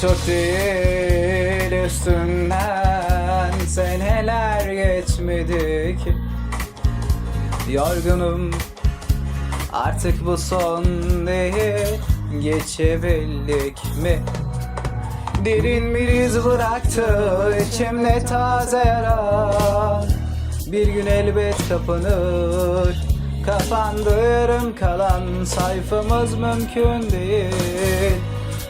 Çok değil üstünden seneler geçmedi ki. Yorgunum artık bu son değil Geçebildik mi? Derin bir iz bıraktı içimde taze yara Bir gün elbet kapanır Kapandı yarım kalan sayfamız mümkün değil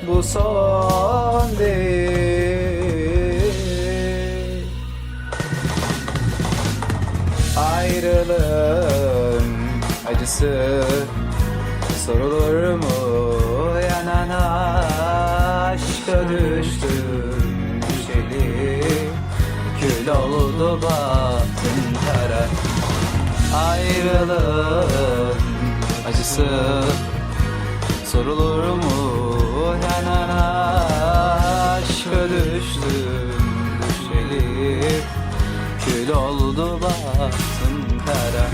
Bu son değil. Ayrılığın acısı Sorulur mu? Yanan aşka düştüm Düşeli kül oldu bahtım kara. Ayrılığın acısı Sorulur mu düştüm Düşeli. Kül oldu bahtım kara.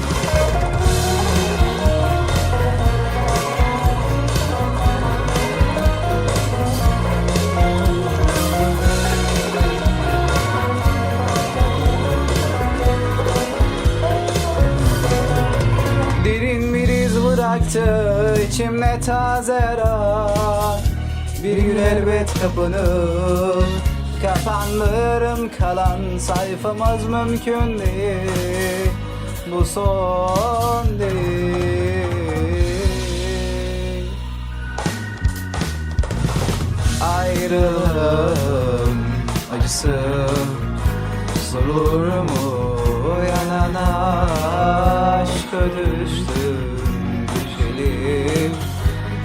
Derin bir iz bıraktı içimde taze yara Bir gün elbet kapanır. Kapanırım kalan sayfamız mümkün değil. Bu son değil. Ayrılığın acısı Sorulur mu? Yanan aşka düştüm Düşeli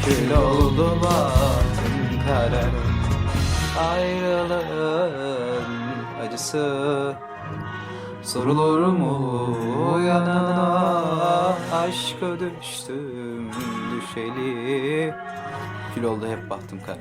kül oldu bahtım kara Ayrılığın acısı. Sorulur mu yanına aşka düştüm düşeli. Kül oldu hep bahtım kara